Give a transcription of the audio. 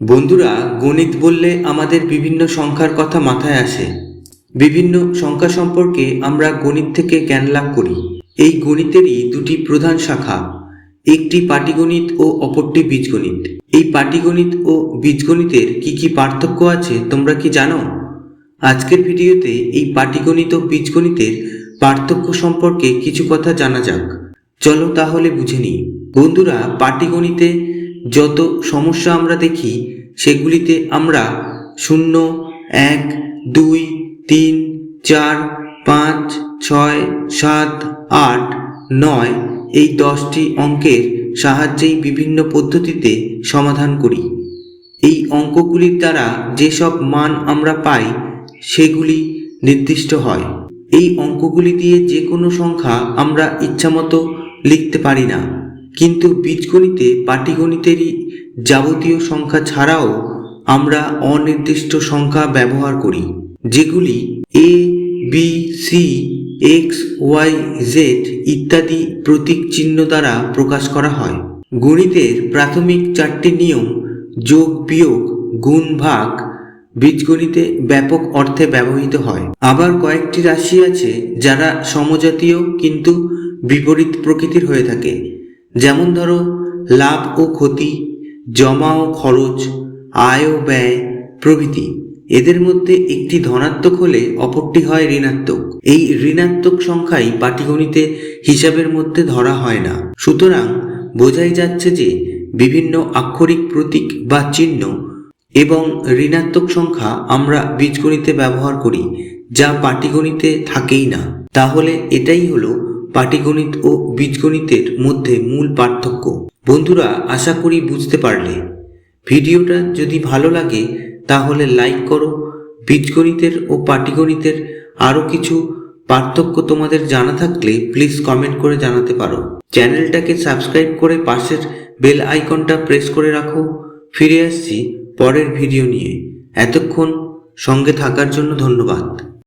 বন্ধুরা, গণিত বললে আমাদের বিভিন্ন সংখ্যার কথা মাথায় আসে। বিভিন্ন সংখ্যা সম্পর্কে আমরা গণিত থেকে জ্ঞান লাভ করি। এই গণিতেরই দুটি প্রধান শাখা, একটি পাটিগণিত ও অপরটি বীজগণিত। এই পাটিগণিত ও বীজগণিতের কি কি পার্থক্য আছে, তোমরা কি জানো? আজকের ভিডিওতে এই পাটিগণিত ও বীজগণিতের পার্থক্য সম্পর্কে কিছু কথা জানা যাক। চলো তাহলে বুঝে নিই। বন্ধুরা, পাটিগণিতে যত সমস্যা আমরা দেখি, সেগুলিতে আমরা শূন্য, এক, দুই, তিন, চার, পাঁচ, ছয়, সাত, আট, নয় এই দশটি অঙ্কের সাহায্যেই বিভিন্ন পদ্ধতিতে সমাধান করি। এই অঙ্কগুলির দ্বারা যেসব মান আমরা পাই, সেগুলি নির্দিষ্ট হয়। এই অঙ্কগুলি দিয়ে যে কোনো সংখ্যা আমরা ইচ্ছামতো লিখতে পারি না। কিন্তু বীজগণিতে পাটিগণিতেরই যাবতীয় সংখ্যা ছাড়াও আমরা অনির্দিষ্ট সংখ্যা ব্যবহার করি, যেগুলি A B C X Y Z ইত্যাদি প্রতীক চিহ্ন দ্বারা প্রকাশ করা হয়। গণিতের প্রাথমিক চারটি নিয়ম যোগ, বিয়োগ, গুণ, ভাগ বীজগণিতে ব্যাপক অর্থে ব্যবহৃত হয়। আবার কয়েকটি রাশি আছে যারা সমজাতীয় কিন্তু বিপরীত প্রকৃতির হয়ে থাকে। যেমন ধরো, লাভ ও ক্ষতি, জমা ও খরচ, আয় ও ব্যয়, প্রভৃতি। এদের মধ্যে একটি ধনাত্মক হলে অপরটি হয় ঋণাত্মক। এই ঋণাত্মক সংখ্যাই পাটিগণিতে হিসাবের মধ্যে ধরা হয় না। সুতরাং বোঝাই যাচ্ছে যে বিভিন্ন আক্ষরিক প্রতীক বা চিহ্ন এবং ঋণাত্মক সংখ্যা আমরা বীজগণিতে ব্যবহার করি, যা পাটিগণিতে থাকেই না। তাহলে এটাই হলো পাটিগণিত ও বীজগণিতের মধ্যে মূল পার্থক্য। বন্ধুরা, আশা করি বুঝতে পারলে। ভিডিওটা যদি ভালো লাগে, তাহলে লাইক করো। বীজগণিতের ও পাটিগণিতের আরও কিছু পার্থক্য তোমাদের জানা থাকলে প্লিজ কমেন্ট করে জানাতে পারো। চ্যানেলটাকে সাবস্ক্রাইব করে পাশের বেল আইকনটা প্রেস করে রাখো। ফিরে আসছি পরের ভিডিও নিয়ে। এতক্ষণ সঙ্গে থাকার জন্য ধন্যবাদ।